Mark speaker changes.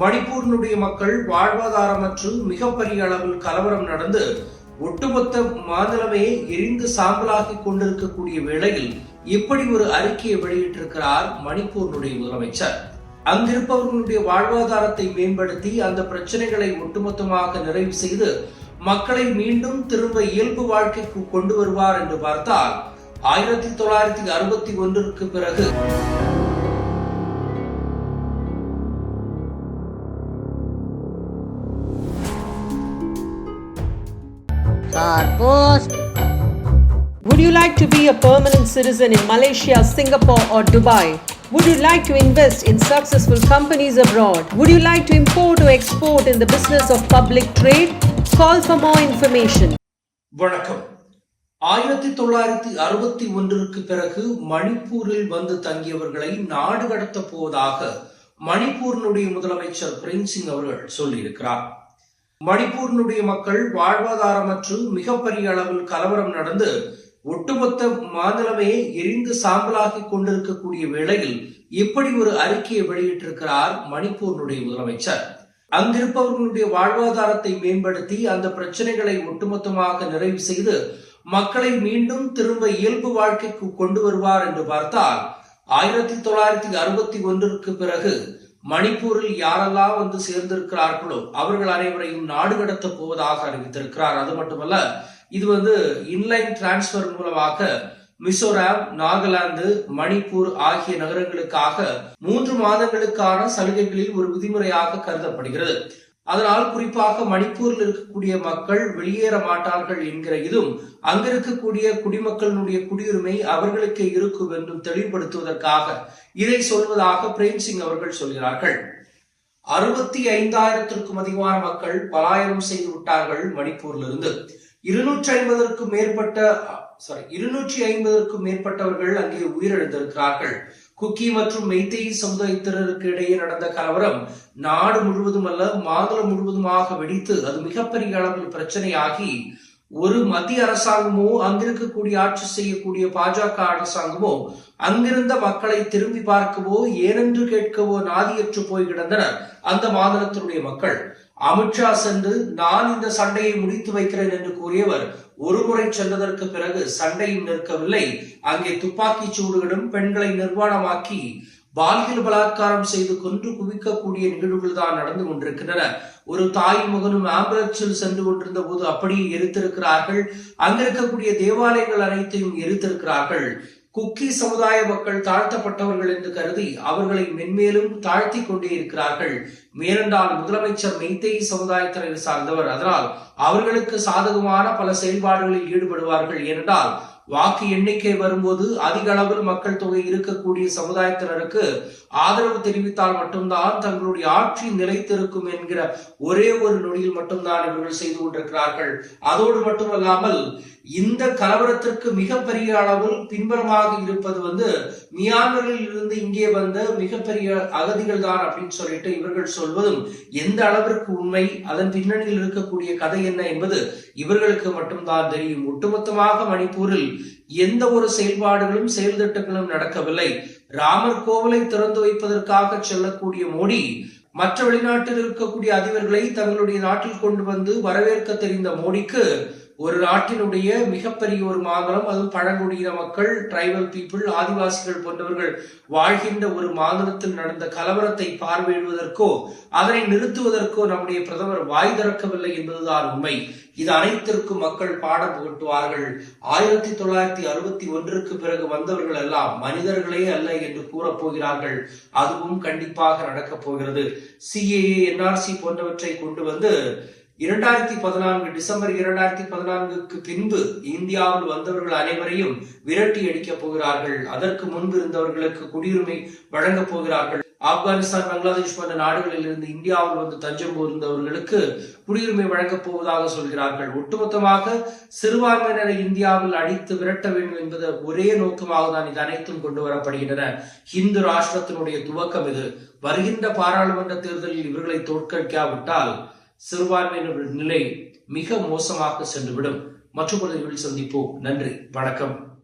Speaker 1: மணிப்பூரினுடைய மக்கள் வாழ்வாதாரமற்று மிகப்பெரிய அளவில் கலவரம் நடந்து ஒட்டுமொத்த மாநிலமே எரிந்து சாம்பலாகி கொண்டிருக்கக்கூடிய வேளையில் இப்படி ஒரு அறிக்கையை வெளியிட்டிருக்கிறார் மணிப்பூரினுடைய முதலமைச்சர். அங்கிருப்பவர்களுடைய வாழ்வாதாரத்தை மேம்படுத்தி அந்த பிரச்சனைகளை ஒட்டுமொத்தமாக நிறைவு செய்து மக்களை மீண்டும் திரும்ப இயல்பு வாழ்க்கைக்கு கொண்டு வருவார் என்று பார்த்தால் ஆயிரத்தி தொள்ளாயிரத்தி அறுபத்தி ஒன்றிற்கு பிறகு
Speaker 2: Carpost.
Speaker 3: Would you like to be a permanent citizen in Malaysia, Singapore, or Dubai? Would you like to invest in successful companies abroad? Would you like to import or export in the business of public trade? Call for more information.
Speaker 1: வணக்கம் ஆயிரத்தி தொள்ளாயிரத்தி அறுபத்தி ஒன்றிற்கு பிறகு மணிப்பூரில் வந்து தங்கியவர்களை நாடு கடத்த போவதாக மணிப்பூரினுடைய முதலமைச்சர் பிரேம் சிங் அவர்கள் சொல்லியிருக்கிறார் மணிப்பூரினுடைய மக்கள் வாழ்வாதாரமற்று மிகப்பெரிய அளவில் கலவரம் நடந்து ஒட்டுமொத்த மாநிலமே எரிந்து சாம்பலாகி கொண்டிருக்கக்கூடிய வேளையில் இப்படி ஒரு அறிக்கையை வெளியிட்டிருக்கிறார் மணிப்பூரினுடைய முதலமைச்சர். அங்கிருப்பவர்களுடைய வாழ்வாதாரத்தை மேம்படுத்தி அந்த பிரச்சனைகளை ஒட்டுமொத்தமாக நிறைவு செய்து மக்களை மீண்டும் திரும்ப இயல்பு வாழ்க்கைக்கு கொண்டு வருவார் என்று பார்த்தால் ஆயிரத்தி தொள்ளாயிரத்தி அறுபத்தி ஒன்றிற்கு பிறகு மணிப்பூரில் யாரெல்லாம் வந்து சேர்ந்திருக்கிறார்களோ அவர்கள் அனைவரையும் நாடு கடத்த போவதாக அறிவித்திருக்கிறார். அது மட்டுமல்ல இது வந்து இன்லைன் டிரான்ஸ்பர் மூலமாக மிசோராம் நாகாலாந்து மணிப்பூர் ஆகிய நகரங்களுக்காக மூன்று மாதங்களுக்கான சலுகைகளில் ஒரு விதிமுறையாக கருதப்படுகிறது. அதனால் குறிப்பாக மணிப்பூரில் இருக்கக்கூடிய மக்கள் வெளியேற மாட்டார்கள் என்கிற இதும் அங்கிருக்கக்கூடிய குடிமக்களினுடைய குடியுரிமை அவர்களுக்கு இருக்கும் என்றும் தெளிவுபடுத்துவதற்காக இதை சொல்வதாக பிரேம் சிங் அவர்கள் சொல்கிறார்கள். அறுபத்தி ஐந்தாயிரத்திற்கும் அதிகமான மக்கள் பலாயனம் செய்து விட்டார்கள் மணிப்பூரிலிருந்து. இருநூற்றி ஐம்பதற்கும் மேற்பட்ட சாரி இருநூற்றி ஐம்பதற்கும் மேற்பட்டவர்கள் அங்கே உயிரிழந்திருக்கிறார்கள். குக்கி மற்றும் மெய்தேயி சமுதாயத்தினருக்கு இடையே நடந்த கலவரம் நாடு முழுவதும் அல்ல மாநிலம் முழுவதுமாக வெடித்து அது மிகப்பெரிய அளவில் பிரச்சனையாகி ஒரு மத்திய அரசாங்கமோ அங்கிருக்கக்கூடிய ஆட்சி செய்யக்கூடிய பாஜக அரசாங்கமோ அங்கிருந்த மக்களை திரும்பி பார்க்கவோ ஏனென்று கேட்கவோ நாதியற்று போய் கிடந்தனர் அந்த மாநிலத்தினுடைய மக்கள். அமித்ஷா சென்று நான் இந்த சண்டையை முடித்து வைக்கிறேன் என்று கூறியவர் ஒருமுறை சென்றதற்கு பிறகு சண்டையும் நிற்கவில்லை. அங்கே துப்பாக்கிச் சூடுகளும் பெண்களை நிர்வாணமாக்கி பாலியல் பலாத்காரம் செய்து கொன்று குவிக்கக்கூடிய நிகழ்வுகள் தான் நடந்து கொண்டிருக்கின்றன. ஒரு தாய் மகனும் ஆம்புலன்ஸில் சென்று கொண்டிருந்த போது அப்படியே எரித்திருக்கிறார்கள். அங்கிருக்கக்கூடிய தேவாலயங்கள் அனைத்தையும் எரித்திருக்கிறார்கள். குக்கி சமுதாய மக்கள் தாழ்த்தப்பட்டவர்கள் என்று கருதி அவர்களை மென்மேலும் தாழ்த்தி கொண்டே இருக்கிறார்கள். மேலண்டால் முதலமைச்சர் மெய்தேய் சமுதாயத்தினர் சார்ந்தவர். அதனால் அவர்களுக்கு சாதகமான பல செயல்பாடுகளில் ஈடுபடுவார்கள். ஏனென்றால் வாக்கு எண்ணிக்கை வரும்போது அதிக அளவில் மக்கள் தொகை இருக்கக்கூடிய சமுதாயத்தினருக்கு ஆதரவு தெரிவித்தால் மட்டும்தான் தங்களுடைய ஆட்சி நிலைத்திருக்கும் என்கிற ஒரே ஒரு நொடியில் மட்டும்தான் இவர்கள் செய்து கொண்டிருக்கிறார்கள். அதோடு மட்டுமல்லாமல் இந்த கலவரத்திற்கு மிகப்பெரிய அளவில் பின்புறமாக இருப்பது வந்து மியான்மரில் இருந்து இங்கே வந்த மிகப்பெரிய அகதிகள் தான் அப்படின்னு சொல்லிட்டு இவர்கள் சொல்வதும் எந்த அளவிற்கு உண்மை அதன் பின்னணியில் இருக்கக்கூடிய கதை என்ன என்பது இவர்களுக்கு மட்டும்தான் தெரியும். ஒட்டுமொத்தமாக மணிப்பூரில் எந்த ஒரு செயல்பாடுகளும் செயல் திட்டங்களும் நடக்கவில்லை. ராமர் கோவிலை திறந்து வைப்பதற்காக செல்லக்கூடிய மோடி மற்ற வெளிநாட்டில் இருக்கக்கூடிய அதிபர்களை தங்களுடைய நாட்டில் கொண்டு வந்து வரவேற்க தெரிந்த மோடிக்கு ஒரு நாட்டினுடைய மிகப்பெரிய ஒரு மாநிலம் அதுவும் பழங்குடியின மக்கள் டிரைபல் பீப்புள் ஆதிவாசிகள் போன்றவர்கள் வாழ்கின்ற ஒரு மாநிலத்தில் நடந்த கலவரத்தை பார்வையிடுவதற்கோ அதனை நிறுத்துவதற்கோ நம்முடைய பிரதமர் வாய் திறக்கவில்லை என்பதுதான் உண்மை. இது அனைத்திற்கும் மக்கள் பாடம் புகட்டுவார்கள். ஆயிரத்தி தொள்ளாயிரத்தி அறுபத்தி ஒன்றுக்கு பிறகு வந்தவர்கள் எல்லாம் மனிதர்களே அல்ல என்று கூறப் போகிறார்கள். அதுவும் கண்டிப்பாக நடக்கப் போகிறது. சிஏஏ என்ஆர்சி போன்றவற்றை கொண்டு வந்து இரண்டாயிரத்தி பதினான்கு டிசம்பர் இரண்டாயிரத்தி பதினான்குக்கு பின்பு இந்தியாவில் வந்தவர்கள் அனைவரையும் விரட்டி அடிக்கப் போகிறார்கள். அதற்கு முன்பு இருந்தவர்களுக்கு குடியுரிமை வழங்கப் போகிறார்கள். ஆப்கானிஸ்தான் பங்களாதேஷ் போன்ற நாடுகளில் இருந்து இந்தியாவில் வந்து தஞ்சம் புரிந்தவர்களுக்கு குடியுரிமை வழங்கப் போவதாக சொல்கிறார்கள். ஒட்டுமொத்தமாக சிறுபான்மையினரை இந்தியாவில் அடித்து விரட்ட வேண்டும் என்பது ஒரே நோக்கமாக தான் இது அனைத்தும் கொண்டு வரப்படுகின்றன. இந்து ராஷ்டிரத்தினுடைய துவக்கம் இது. வருகின்ற பாராளுமன்ற தேர்தலில் இவர்களை தோற்கடிக்காவிட்டால் சிறுபான்மையினர் நிலை மிக மோசமாக சென்றுவிடும். மற்றொரு சந்திப்போம். நன்றி. வணக்கம்.